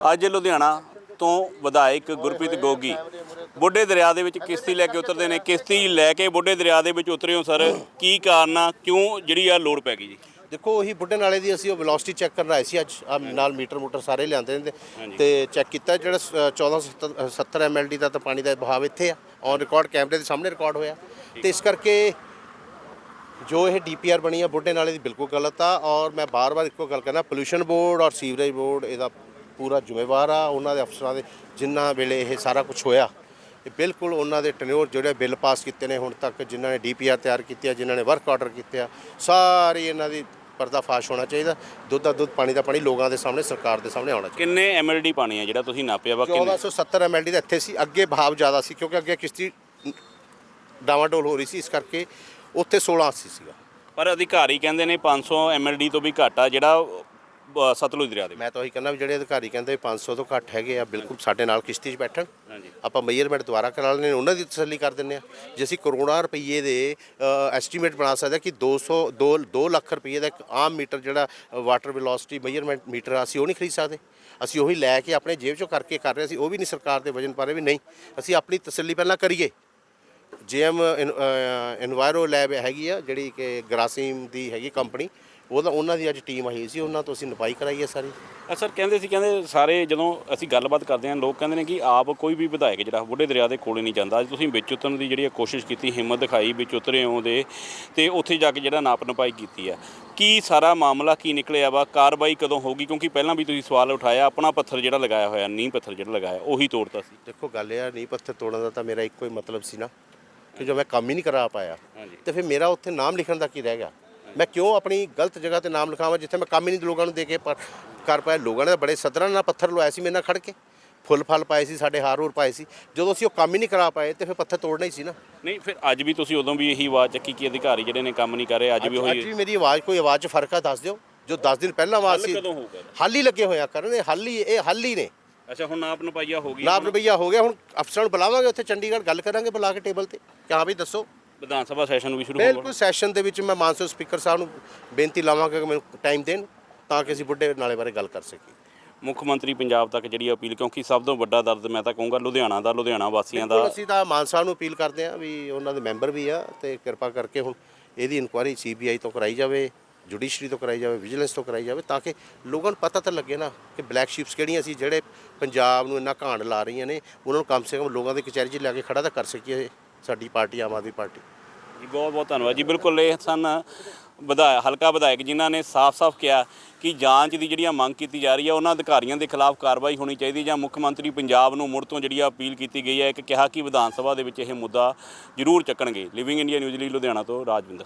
ਅੱਜ ਲੁਧਿਆਣਾ ਤੋਂ ਵਿਧਾਇਕ ਗੁਰਪ੍ਰੀਤ ਗੋਗੀ ਬੁੱਢੇ ਦਰਿਆ ਦੇ ਵਿੱਚ ਕਿਸ਼ਤੀ ਲੈ ਕੇ ਉਤਰਦੇ ਨੇ। ਕਿਸ਼ਤੀ ਲੈ ਕੇ ਬੁੱਢੇ ਦਰਿਆ ਦੇ ਵਿੱਚ ਉਤਰੇ ਹੋ ਸਰ ਕੀ ਕਾਰਨ ਆ? ਕਿਉਂ ਜਿਹੜੀ ਆ ਲੋੜ ਪੈ ਗਈ ਜੀ? ਦੇਖੋ ਉਹੀ ਬੁੱਢੇ ਨਾਲੇ ਦੀ ਅਸੀਂ ਉਹ ਵੈਲੋਸਿਟੀ ਚੈੱਕ ਕਰਨ ਆਏ ਸੀ ਅੱਜ। ਆ ਨਾਲ ਮੀਟਰ ਮੂਟਰ ਸਾਰੇ ਲਿਆਂਦੇ ਨੇ ਤੇ- ਚੈੱਕ ਕੀਤਾ ਜਿਹੜਾ ਸ- 14 70 ਐਮਐਲਡੀ ਦਾ ਤਾਂ ਪਾਣੀ ਦਾ ਬਹਾਵ ਇੱਥੇ ਆ। ਔਨ ਰਿਕਾਰਡ ਕੈਮਰੇ ਦੇ ਸਾਹਮਣੇ ਰਿਕਾਰਡ ਹੋਇਆ। ਤੇ ਇਸ ਕਰਕੇ ਜੋ ਇਹ ਡੀਪੀਆਰ ਬਣੀ ਆ ਬੁੱਢੇ ਨਾਲੇ ਦੀ ਬਿਲਕੁਲ ਗਲਤ ਆ। ਔਰ ਮੈਂ ਬਾਰ-ਬਾਰ ਇੱਕੋ ਗੱਲ ਕਰਨਾ ਪੋਲੂਸ਼ਨ ਬੋਰਡ ਔਰ ਸੀਵਰੇਜ ਬੋਰਡ ਇਹਦਾ ਪੂਰਾ ਜ਼ਿੰਮੇਵਾਰ ਆ ਉਹਨਾਂ ਦੇ ਅਫਸਰਾਂ ਦੇ ਜਿਨ੍ਹਾਂ ਵੇਲੇ ਇਹ ਸਾਰਾ ਕੁਝ ਹੋਇਆ ਇਹ ਬਿਲਕੁਲ ਉਹਨਾਂ ਦੇ ਟੈਨਿਓਰ ਜਿਹੜੇ ਬਿੱਲ ਪਾਸ ਕੀਤੇ ਨੇ ਹੁਣ ਤੱਕ ਜਿਨ੍ਹਾਂ ਨੇ ਡੀਪੀਆਰ ਤਿਆਰ ਕੀਤੇ ਆ ਜਿਨ੍ਹਾਂ ਨੇ ਵਰਕ ਆਰਡਰ ਕੀਤੇ ਆ ਸਾਰੇ ਇਹਨਾਂ ਦੀ ਪਰਦਾਫਾਸ਼ ਹੋਣਾ ਚਾਹੀਦਾ ਦੁੱਧ ਦਾ ਦੁੱਧ ਪਾਣੀ ਦਾ ਪਾਣੀ ਲੋਕਾਂ ਦੇ ਸਾਹਮਣੇ ਸਰਕਾਰ ਦੇ ਸਾਹਮਣੇ ਆਉਣਾ ਚਾਹੀਦਾ। ਕਿੰਨੇ ਐਮਐਲਡੀ ਪਾਣੀ ਆ ਜਿਹੜਾ ਤੁਸੀਂ ਨਾਪਿਆ ਵਾ ਕਿੰਨੇ? 1470 ਐਮਐਲਡੀ ਦਾ ਇੱਥੇ ਸੀ ਅੱਗੇ ਬਹਾਵ ਜ਼ਿਆਦਾ ਸੀ ਕਿਉਂਕਿ ਅੱਗੇ ਕਿਸ਼ਤੀ ਡਾਵਾਡੋਲ ਹੋ ਰਹੀ ਸੀ ਇਸ ਕਰਕੇ ਉੱਥੇ 1680 ਸੀਗਾ। ਪਰ ਅਧਿਕਾਰੀ ਕਹਿੰਦੇ ਨੇ 500 ਐਮਐਲਡੀ ਤੋਂ ਵੀ ਘੱਟ ਆ ਜਿਹੜਾ ਸਤਲੁਜ ਦਰਿਆ ਦੇ ਮੈਂ ਤਾਂ ਉਹੀ ਕਹਿੰਦਾ ਵੀ ਜਿਹੜੇ ਅਧਿਕਾਰੀ ਕਹਿੰਦੇ 500 ਤੋਂ ਘੱਟ ਹੈਗੇ ਆ ਬਿਲਕੁਲ ਸਾਡੇ ਨਾਲ ਕਿਸ਼ਤੀ 'ਚ ਬੈਠਣ। ਆਪਾਂ ਮੇਜਰਮੈਂਟ ਦੁਬਾਰਾ ਕਰਾ ਲੈਣੇ ਉਹਨਾਂ ਦੀ ਤਸੱਲੀ ਕਰ ਦਿੰਨੇ ਆ ਜੇ ਅਸੀਂ ਕਰੋੜਾਂ ਰੁਪਏ ਦੇ ਐਸਟੀਮੇਟ ਬਣਾ ਸਕਦੇ ਹਾਂ ਕਿ 200 2 ਦੋ ਲੱਖ ਰੁਪਏ ਦਾ ਇੱਕ ਆਮ ਮੀਟਰ ਜਿਹੜਾ ਵਾਟਰ ਵੈਲੋਸਿਟੀ ਮੇਜਰਮੈਂਟ ਮੀਟਰ ਆ ਅਸੀਂ ਉਹ ਨਹੀਂ ਖਰੀਦ ਸਕਦੇ। ਅਸੀਂ ਉਹੀ ਲੈ ਕੇ ਆਪਣੇ ਜੇਬ 'ਚੋਂ ਕਰਕੇ ਕਰ ਰਹੇ ਸੀ ਉਹ ਵੀ ਨਹੀਂ ਸਰਕਾਰ ਦੇ ਵਜਨ ਪਾ ਰਹੇ ਵੀ ਨਹੀਂ। ਅਸੀਂ ਆਪਣੀ ਤਸੱਲੀ ਪਹਿਲਾਂ ਕਰੀਏ। ਜੀਐਮ ਇਨਵਾਇਰੋ ਲੈਬ ਹੈਗੀ ਆ ਜਿਹੜੀ ਕਿ ਗਰਾਸੀਮ ਦੀ ਹੈਗੀ ਕੰਪਨੀ ਉਹਦਾ ਉਹਨਾਂ ਦੀ ਅੱਜ ਟੀਮ ਆਈ ਸੀ ਉਹਨਾਂ ਤੋਂ ਅਸੀਂ ਨਪਾਈ ਕਰਾਈ ਹੈ ਸਾਰੀ। ਅ, ਸਰ ਕਹਿੰਦੇ ਸੀ ਕਹਿੰਦੇ ਸਾਰੇ ਜਦੋਂ ਅਸੀਂ ਗੱਲਬਾਤ ਕਰਦੇ ਹਾਂ ਲੋਕ ਕਹਿੰਦੇ ਨੇ ਕਿ ਆਪ ਕੋਈ ਵੀ ਵਿਧਾਇਕ ਜਿਹੜਾ ਬੁੱਢੇ ਦਰਿਆ ਦੇ ਕੋਲੇ ਨਹੀਂ ਜਾਂਦਾ। ਅੱਜ ਤੁਸੀਂ ਵਿੱਚ ਉਤਰਨ ਦੀ ਜਿਹੜੀ ਕੋਸ਼ਿਸ਼ ਕੀਤੀ ਹਿੰਮਤ ਦਿਖਾਈ ਵਿੱਚ ਉਤਰੇ ਹੋ ਦੇ ਤੇ ਉੱਥੇ ਜਾ ਕੇ ਜਿਹੜਾ ਨਾਪ ਨਪਾਈ ਕੀਤੀ ਆ। ਕੀ ਸਾਰਾ ਮਾਮਲਾ ਕੀ ਨਿਕਲਿਆ ਵਾ? ਕਾਰਵਾਈ ਕਦੋਂ ਹੋਗੀ ਕਿਉਂਕਿ ਪਹਿਲਾਂ ਵੀ ਤੁਸੀਂ ਸਵਾਲ ਉਠਾਇਆ ਆਪਣਾ ਪੱਥਰ ਜਿਹੜਾ ਲਗਾਇਆ ਹੋਇਆ ਨੀਂਹ ਪੱਥਰ ਜਿਹੜਾ ਲਗਾਇਆ ਉਹੀ ਤੋੜਤਾ ਸੀ। ਦੇਖੋ ਗੱਲ ਇਹ ਆ ਨੀ ਪੱਥਰ ਤੋੜਨ ਦਾ ਤਾਂ ਮੇਰਾ ਇੱਕੋ ਹੀ ਮਤਲਬ ਸੀ ਨਾ ਕਿ ਜੋ ਮੈਂ ਕੰਮ ਹੀ ਨਹੀਂ ਕਰਾ ਪਾਇਆ ਤੇ ਫਿਰ ਮੇਰਾ ਉੱਥੇ ਨਾਮ ਲਿਖਣ ਦਾ ਕੀ ਰਹਿ ਗਿਆ? ਮੈਂ ਕਿਉਂ ਆਪਣੀ ਗਲਤ ਜਗ੍ਹਾ ਤੇ ਨਾਮ ਲਿਖਾਵਾਂ ਜਿੱਥੇ ਮੈਂ ਕੰਮ ਹੀ ਨਹੀਂ ਲੋਕਾਂ ਨੂੰ ਦੇ ਕੇ ਪਰ- ਕਰ ਪਾਇਆ? ਲੋਕਾਂ ਨੇ ਬੜੇ ਸਦਰਾਂ ਨਾਲ ਪੱਥਰ ਲਵਾਇਆ ਸੀ ਮੇਰੇ ਨਾਲ ਖੜ ਕੇ। ਫੁੱਲ ਫਲ ਪਾਏ ਸੀ ਸਾਡੇ ਹਾਰ ਹੂਰ ਪਾਏ ਸੀ। ਜਦੋਂ ਅਸੀਂ ਉਹ ਕੰਮ ਹੀ ਨਹੀਂ ਕਰਾ ਪਾਏ ਤੇ ਫਿਰ ਪੱਥਰ ਤੋੜਨਾ ਹੀ ਸੀ ਨਾ। ਨਹੀਂ ਫਿਰ ਅੱਜ ਵੀ ਤੁਸੀਂ ਉਦੋਂ ਵੀ ਇਹੀ ਆਵਾਜ਼ ਚੱਕੀ ਕਿ ਅਧਿਕਾਰੀ ਜਿਹੜੇ ਨੇ ਕੰਮ ਨਹੀਂ ਕਰ ਰਹੇ ਅੱਜ ਵੀ ਅੱਜ ਉਹੀ ਵੀ ਮੇਰੀ ਆਵਾਜ਼ ਕੋਈ ਆਵਾਜ਼ 'ਚ ਫ਼ਰਕ ਆ ਦੱਸ ਦਿਓ। ਜੋ 10 ਦਿਨ ਪਹਿਲਾਂ ਆਵਾਜ਼ ਸੀ ਹੱਲ ਹੀ ਲੱਗੇ ਹੋਇਆ ਕਰਨ ਇਹ ਹੱਲ ਹੀ ਇਹ ਹੱਲ ਹੀ ਨੇ। ਅੱਛਾ ਹੁਣ ਨਾਪ ਨਪਾਈਆ ਹੋ ਗਈ ਲਾਭ ਰੁਪਈਆ ਹੋ ਗਿਆ ਹੁਣ ਅਫਸਰਾਂ ਨੂੰ ਬੁਲਾਵਾਂਗੇ ਉੱਥੇ ਚੰਡੀਗੜ੍ਹ ਗੱਲ ਕਰਾਂਗੇ ਬੁਲਾ ਕੇ ਟੇਬਲ ਤੇ। ਕਿ ਹਾਂ ਵੀ ਦੱਸੋ। ਵਿਧਾਨ ਸਭਾ ਸੈਸ਼ਨ ਵੀ ਸ਼ੁਰੂ ਹੋ ਗਿਆ ਬਿਲਕੁਲ ਸੈਸ਼ਨ ਦੇ ਵਿੱਚ ਮੈਂ ਮਾਨਸੋ ਸਪੀਕਰ ਸਾਹਿਬ ਨੂੰ ਬੇਨਤੀ ਲਾਵਾਂਗਾ ਕਿ ਮੈਨੂੰ ਟਾਈਮ ਦੇਣ ਤਾਂ ਕਿ ਅਸੀਂ ਬੁੱਢੇ ਨਾਲੇ ਬਾਰੇ ਗੱਲ ਕਰ ਸਕੀਏ। ਮੁੱਖ ਮੰਤਰੀ ਪੰਜਾਬ ਤੱਕ ਜਿਹੜੀ ਅਪੀਲ ਕਿਉਂਕਿ ਸਭ ਤੋਂ ਵੱਡਾ ਦਰਦ ਮੈਂ ਤਾਂ ਕਹੂੰਗਾ ਲੁਧਿਆਣਾ ਦਾ ਲੁਧਿਆਣਾ ਵਾਸੀਆਂ ਦਾ। ਅਸੀਂ ਤਾਂ ਮਾਨ ਸਾਹਿਬ ਨੂੰ ਅਪੀਲ ਕਰਦੇ ਹਾਂ ਵੀ ਉਹਨਾਂ ਦੇ ਮੈਂਬਰ ਵੀ ਆ ਤੇ ਕਿਰਪਾ ਕਰਕੇ ਹੁਣ ਇਹਦੀ ਇਨਕੁਆਇਰੀ ਸੀਬੀਆਈ ਤੋਂ ਕਰਾਈ ਜਾਵੇ ਜੁਡੀਸ਼ਰੀ ਤੋਂ ਕਰਾਈ ਜਾਵੇ ਵਿਜੀਲੈਂਸ ਤੋਂ ਕਰਾਈ ਜਾਵੇ ਤਾਂ ਕਿ ਲੋਕਾਂ ਨੂੰ ਪਤਾ ਤਾਂ ਲੱਗੇ ਨਾ ਕਿ ਬਲੈਕ ਸ਼ੀਪਸ ਕਿਹੜੀਆਂ ਸੀ ਜਿਹੜੇ ਪੰਜਾਬ ਨੂੰ ਇੰਨਾ ਘਾਣ ਲਾ ਰਹੀਆਂ ਨੇ ਉਹਨਾਂ ਨੂੰ ਕਮ ਸੇ ਕਮ ਲੋਕਾਂ ਦੇ ਕਚਹਿਰੀ 'ਚ ਲਿਆ ਕੇ ਖੜਾ ਤਾਂ ਕਰ ਸਕੀਏ। ਸਾਡੀ ਪਾਰਟੀ, ਆਮ ਆਦਮੀ ਪਾਰਟੀ। ਜੀ, ਬਹੁਤ ਬਹੁਤ ਧੰਨਵਾਦ ਜੀ। ਬਿਲਕੁਲ ਇਹ ਸਨ ਵਿਧਾਇਕ ਹਲਕਾ ਵਿਧਾਇਕ ਜਿਨ੍ਹਾਂ ਨੇ ਸਾਫ਼-ਸਾਫ਼ ਕਿਹਾ ਕਿ ਜਾਂਚ ਦੀ ਜਿਹੜੀਆਂ ਮੰਗ ਕੀਤੀ ਜਾ ਰਹੀ ਹੈ ਉਹਨਾਂ ਅਧਿਕਾਰੀਆਂ ਦੇ ਖਿਲਾਫ ਕਾਰਵਾਈ ਹੋਣੀ ਚਾਹੀਦੀ ਜਾਂ ਮੁੱਖ ਮੰਤਰੀ ਪੰਜਾਬ ਨੂੰ ਮੁੜ ਤੋਂ ਜਿਹੜੀ ਆ ਅਪੀਲ ਕੀਤੀ ਗਈ ਹੈ ਕਿ ਕਿਹਾ ਕਿ ਵਿਧਾਨ ਸਭਾ ਦੇ ਵਿੱਚ ਇਹ ਮੁੱਦਾ ਜ਼ਰੂਰ ਚੱਕਣਗੇ। ਲਿਵਿੰਗ ਇੰਡੀਆ ਨਿਊਜ਼ ਲਈ ਲੁਧਿਆਣਾ ਤੋਂ ਰਾਜਵਿੰਦਰ